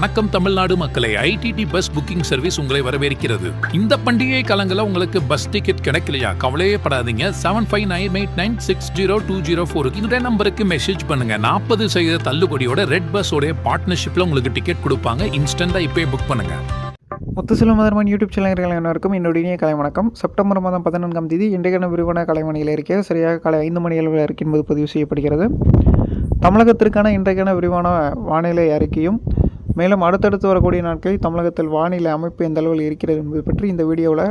வணக்கம் தமிழ்நாடு மக்களை. IDD bus booking service உங்களை வரவேற்கிறது. இந்த பண்டிகை காலங்களில் உங்களுக்கு பஸ் டிக்கெட் கிடைக்கலையா? கவலையே படாதீங்க. Seven five nine eight nine six zero two zero ஃபோருக்கு இந்த நம்பருக்கு மெசேஜ் பண்ணுங்க. நாற்பது சதவீத தள்ளுபடியோட ரெட் பஸ்ஸோட பார்ட்னர்ஷிப்ல உங்களுக்கு டிக்கெட் கொடுப்பாங்க. இன்ஸ்டன்டா இப்பவே புக் பண்ணுங்க. முத்துசிலம் மதர்மன் யூடியூப் சேனல்கள் அனைவருக்கும் என்னுடைய கலை வணக்கம். செப்டம்பர் மாதம் பதினான்காம் தேதி இன்றைக்கான விரிவான கலைமணியில் இருக்க சரியாக காலை ஐந்து மணி அளவில் இருக்கின்பது பதிவு செய்யப்படுகிறது. தமிழகத்திற்கான இன்றைக்கான விரிவான வானிலை அறிக்கையும் மேலும் அடுத்தடுத்து வரக்கூடிய நாட்களில் தமிழகத்தில் வானிலை அமைப்பு எந்த அளவில் இருக்கிறது என்பது பற்றி இந்த வீடியோவில்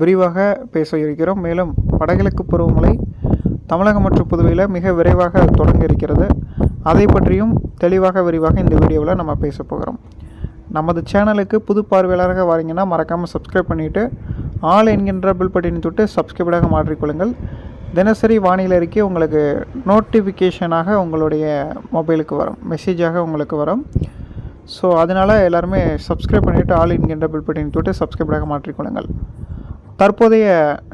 விரிவாக பேச இருக்கிறோம். மேலும் வடகிழக்கு பருவமழை தமிழகம் மற்றும் புதுவையில் மிக விரைவாக தொடங்க இருக்கிறது. அதை பற்றியும் தெளிவாக விரிவாக இந்த வீடியோவில் நம்ம பேச போகிறோம். நமது சேனலுக்கு புது பார்வையாளராக வரீங்கன்னா மறக்காமல் சப்ஸ்கிரைப் பண்ணிவிட்டு ஆல் என்கின்ற பில் பட்டினை தொட்டு சப்ஸ்கிரைபராக மாற்றிக்கொள்ளுங்கள். தினசரி வானிலை அறிக்கை உங்களுக்கு நோட்டிஃபிகேஷனாக உங்களுடைய மொபைலுக்கு வரும். மெசேஜாக உங்களுக்கு வரும். ஸோ அதனால் எல்லாருமே சப்ஸ்கிரைப் பண்ணிவிட்டு ஆல் என்கின்ற பில் பட்டின் தொட்டு சப்ஸ்கிரைபராக மாற்றிக்கொள்ளுங்கள். தற்போதைய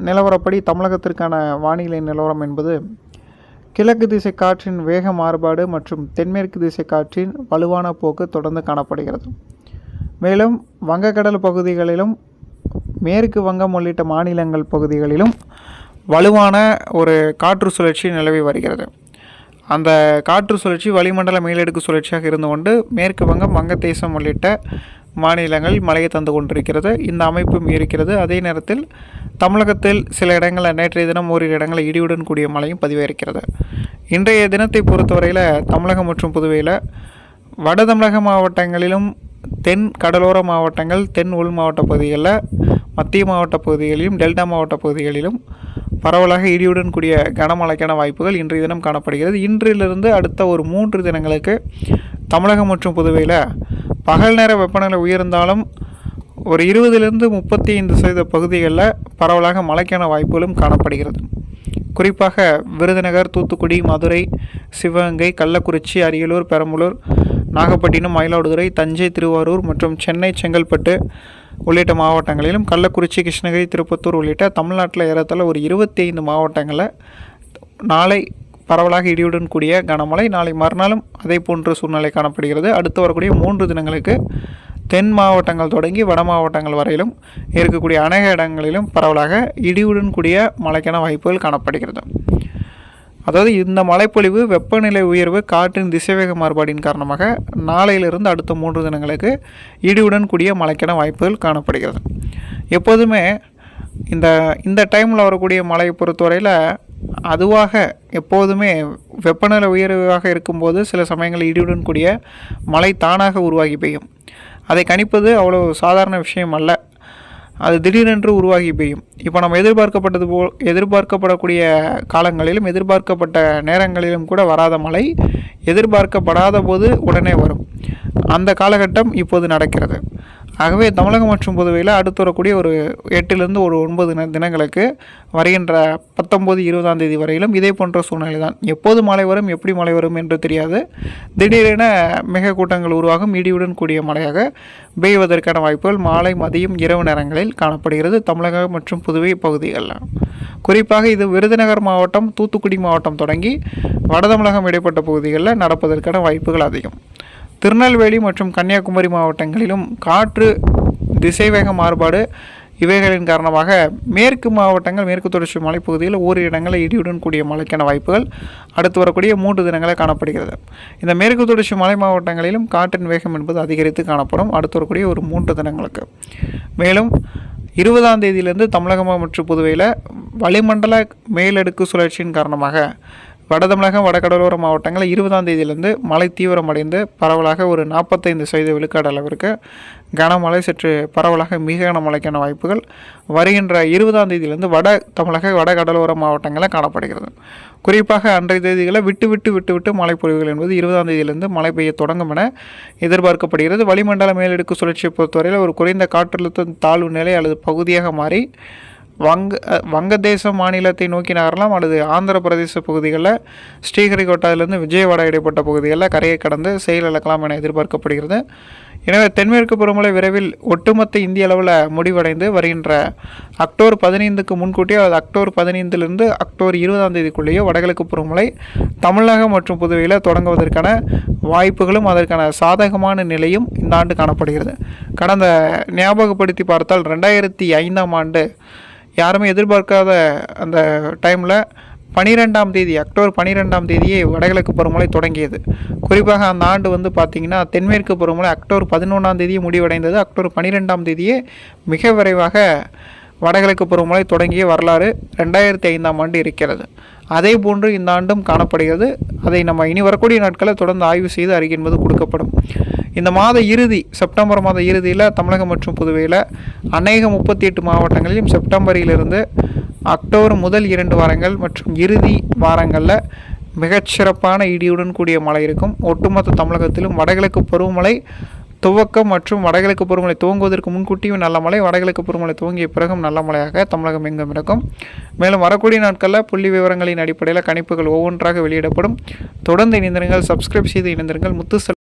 நிலவரப்படி தமிழகத்திற்கான வானிலை நிலவரம் என்பது கிழக்கு திசை காற்றின் வேக மாறுபாடு மற்றும் தென்மேற்கு திசை காற்றின் வலுவான போக்கு தொடர்ந்து காணப்படுகிறது. மேலும் வங்கக்கடல் பகுதிகளிலும் மேற்கு வங்கம் உள்ளிட்ட மாநிலங்கள் பகுதிகளிலும் வலுவான ஒரு காற்று சுழற்சி நிலவி வருகிறது. அந்த காற்று சுழற்சி வளிமண்டல மேலடுக்கு சுழற்சியாக இருந்து கொண்டு மேற்கு வங்கம் வங்கதேசம் உள்ளிட்ட மாநிலங்கள் மழையை தந்து கொண்டிருக்கிறது. இந்த அமைப்பும் இருக்கிறது. அதே நேரத்தில் தமிழகத்தில் சில இடங்களில் நேற்றைய தினம் ஓரிரு இடங்களில் இடியுடன் கூடிய மழையும் பதிவாயிருக்கிறது இன்றைய தினத்தை பொறுத்தவரையில் தமிழகம் மற்றும் புதுவையில் வட தமிழக மாவட்டங்களிலும் தென் கடலோர மாவட்டங்கள் தென் உள் மாவட்ட பகுதிகளில் மத்திய மாவட்ட பகுதிகளிலும் டெல்டா மாவட்ட பகுதிகளிலும் பரவலாக இடியுடன் கூடிய கனமழைக்கான வாய்ப்புகள் இன்றைய தினம் காணப்படுகிறது. இன்றிலிருந்து அடுத்த ஒரு மூன்று தினங்களுக்கு தமிழகம் மற்றும் புதுவையில் பகல் நேர வெப்பநிலை உயர்ந்தாலும் ஒரு இருபதிலிருந்து முப்பத்தி ஐந்து சதவீத பகுதிகளில் பரவலாக மழைக்கான வாய்ப்புகளும் காணப்படுகிறது. குறிப்பாக விருதுநகர் தூத்துக்குடி மதுரை சிவகங்கை கள்ளக்குறிச்சி அரியலூர் பெரம்பலூர் நாகப்பட்டினம் மயிலாடுதுறை தஞ்சை திருவாரூர் மற்றும் சென்னை செங்கல்பட்டு உள்ளிட்ட மாவட்டங்களிலும் கள்ளக்குறிச்சி கிருஷ்ணகிரி திருப்பத்தூர் உள்ளிட்ட தமிழ்நாட்டில் ஏறத்தாழ ஒரு இருபத்தி ஐந்து மாவட்டங்களில் நாளை பரவலாக இடியுடன் கூடிய கனமழை. நாளை மறுநாளும் அதே போன்ற சூழ்நிலை காணப்படுகிறது. அடுத்து வரக்கூடிய மூன்று தினங்களுக்கு தென் மாவட்டங்கள் தொடங்கி வட மாவட்டங்கள் வரையிலும் இருக்கக்கூடிய அநேக இடங்களிலும் பரவலாக இடியுடன் கூடிய மழைக்கான வாய்ப்புகள் காணப்படுகிறது. அதாவது இந்த மழைப்பொழிவு வெப்பநிலை உயர்வு காற்றின் திசைவேக மாறுபாடின் காரணமாக நாளையிலிருந்து அடுத்த மூன்று தினங்களுக்கு இடியுடன் கூடிய மழைக்கான வாய்ப்புகள் காணப்படுகிறது. எப்போதுமே இந்த இந்த டைமில் வரக்கூடிய மழையை பொறுத்தவரையில் அதுவாக எப்போதுமே வெப்பநிலை உயர்வாக இருக்கும்போது சில சமயங்களில் இடியுடன் கூடிய மழை தானாக உருவாகி பெய்யும். அதை கணிப்பது அவ்வளோ சாதாரண விஷயம் அல்ல. அது திடீரென்று உருவாகி பெய்யும். இப்போ நம்ம எதிர்பார்க்கப்பட்டது போல் எதிர்பார்க்கப்படக்கூடிய காலங்களிலும் எதிர்பார்க்கப்பட்ட நேரங்களிலும் கூட வராத மழை எதிர்பார்க்கப்படாத போது உடனே வரும். அந்த காலகட்டம் இப்போது நடக்கிறது. ஆகவே தமிழகம் மற்றும் புதுவையில் அடுத்து வரக்கூடிய ஒரு எட்டிலிருந்து ஒரு ஒன்பது தினங்களுக்கு வருகின்ற பத்தொம்போது இருபதாம் தேதி வரையிலும் இதே போன்ற சூழ்நிலை தான் எப்போது மழை வரும் எப்படி மழை வரும் என்று தெரியாது. திடீரென மிக கூட்டங்கள் உருவாகும். இடியுடன் கூடிய மழையாக பெய்வதற்கான வாய்ப்புகள் மாலை மதியம் இரவு நேரங்களில் காணப்படுகிறது. தமிழகம் மற்றும் புதுவை பகுதிகளில் குறிப்பாக இது விருதுநகர் மாவட்டம் தூத்துக்குடி மாவட்டம் தொடங்கி வட தமிழகம் இடைப்பட்ட பகுதிகளில் நடப்பதற்கான வாய்ப்புகள் அதிகம். திருநெல்வேலி மற்றும் கன்னியாகுமரி மாவட்டங்களிலும் காற்று திசைவேக மாறுபாடு இவைகளின் காரணமாக மேற்கு மாவட்டங்கள் மேற்கு தொடர்ச்சி மலைப்பகுதியில் ஓரி இடங்களில் இடியுடன் கூடிய மழைக்கான வாய்ப்புகள் அடுத்து வரக்கூடிய மூன்று தினங்களில் காணப்படுகிறது. இந்த மேற்கு தொடர்ச்சி மலை மாவட்டங்களிலும் காற்றின் வேகம் என்பது அதிகரித்து காணப்படும். அடுத்து வரக்கூடிய ஒரு மூன்று தினங்களுக்கு. மேலும் இருபதாம் தேதியிலிருந்து தமிழகம் மற்றும் புதுவையில் வளிமண்டல மேலடுக்கு சுழற்சியின் காரணமாக வட தமிழகம் வடகடலோர மாவட்டங்களில் இருபதாம் தேதியிலிருந்து மழை தீவிரமடைந்து பரவலாக ஒரு நாற்பத்தைந்து சதவீத விழுக்காடு அளவிற்கு கனமழை சற்று பரவலாக மிக கனமழைக்கான வாய்ப்புகள் வருகின்ற இருபதாம் தேதியிலிருந்து வட தமிழக வடகடலோர மாவட்டங்களில் காணப்படுகிறது. குறிப்பாக அன்றைய தேதிகளில் விட்டு விட்டு விட்டு விட்டு மழை பொழிவுகள் என்பது இருபதாம் தேதியிலிருந்து மழை பெய்ய தொடங்கும் என எதிர்பார்க்கப்படுகிறது. வளிமண்டல மேலடுக்கு சுழற்சியை பொறுத்தவரையில் ஒரு குறைந்த காற்றழுத்த தாழ்வு நிலை அல்லது பகுதியாக மாறி வங்க வங்கதேச மாநிலத்தை நோக்கி நகரலாம் அல்லது ஆந்திர பிரதேச பகுதிகளில் ஸ்ரீஹரிகோட்டாவிலிருந்து விஜயவாடா இடைப்பட்ட பகுதிகளில் கரையை கடந்து செயலிழக்கலாம் என எதிர்பார்க்கப்படுகிறது. எனவே தென்மேற்கு பருவமழை விரைவில் ஒட்டுமொத்த இந்திய அளவில் முடிவடைந்து வருகின்ற அக்டோபர் பதினைந்துக்கு முன்கூட்டியோ அல்லது அக்டோபர் பதினைந்திலிருந்து அக்டோபர் இருபதாம் தேதிக்குள்ளேயோ வடகிழக்கு பருவமழை தமிழகம் மற்றும் புதுவையில் தொடங்குவதற்கான வாய்ப்புகளும் அதற்கான சாதகமான நிலையும் இந்த ஆண்டு காணப்படுகிறது. கடந்த ஞாபகப்படுத்தி பார்த்தால் ரெண்டாயிரத்தி ஐந்தாம் ஆண்டு யாருமே எதிர்பார்க்காத அந்த டைமில் பனிரெண்டாம் தேதி அக்டோபர் பனிரெண்டாம் தேதியே வடகிழக்கு பருவமழை தொடங்கியது. குறிப்பாக அந்த ஆண்டு வந்து பார்த்திங்கன்னா தென்மேற்கு பருவமழை அக்டோபர் பதினொன்றாம் தேதியே முடிவடைந்தது. அக்டோபர் பனிரெண்டாம் தேதியே மிக விரைவாக வடகிழக்கு பருவமழை தொடங்கிய வரலாறு ரெண்டாயிரத்தி ஐந்தாம் ஆண்டு இருக்கிறது. அதே போன்று இந்த ஆண்டும் காணப்படுகிறது. அதை நம்ம இனி வரக்கூடிய நாட்களை தொடர்ந்து ஆய்வு செய்து அறிக்கை என்பது கொடுக்கப்படும். இந்த மாத இறுதி செப்டம்பர் மாத இறுதியில் தமிழகம் மற்றும் புதுவையில் அநேக முப்பத்தி எட்டு மாவட்டங்களிலும் செப்டம்பரிலிருந்து அக்டோபர் முதல் இரண்டு வாரங்கள் மற்றும் இறுதி வாரங்களில் மிகச்சிறப்பான இடியுடன் கூடிய மழை இருக்கும். ஒட்டுமொத்த தமிழகத்திலும் வடகிழக்கு பருவமழை துவக்கம் மற்றும் வடகிழக்கு பருவமழை துவங்குவதற்கு முன்கூட்டியும் நல்ல மழை வடகிழக்கு பருவமழை துவங்கிய பிறகும் நல்ல மழையாக தமிழகம் எங்கும் இருக்கும். மேலும் வரக்கூடிய நாட்களில் புள்ளி விவரங்களின் அடிப்படையில் கணிப்புகள் ஒவ்வொன்றாக வெளியிடப்படும். தொடர்ந்து இணைந்திருங்கள் சப்ஸ்கிரைப் செய்து இணைந்திருங்கள். முத்து செல்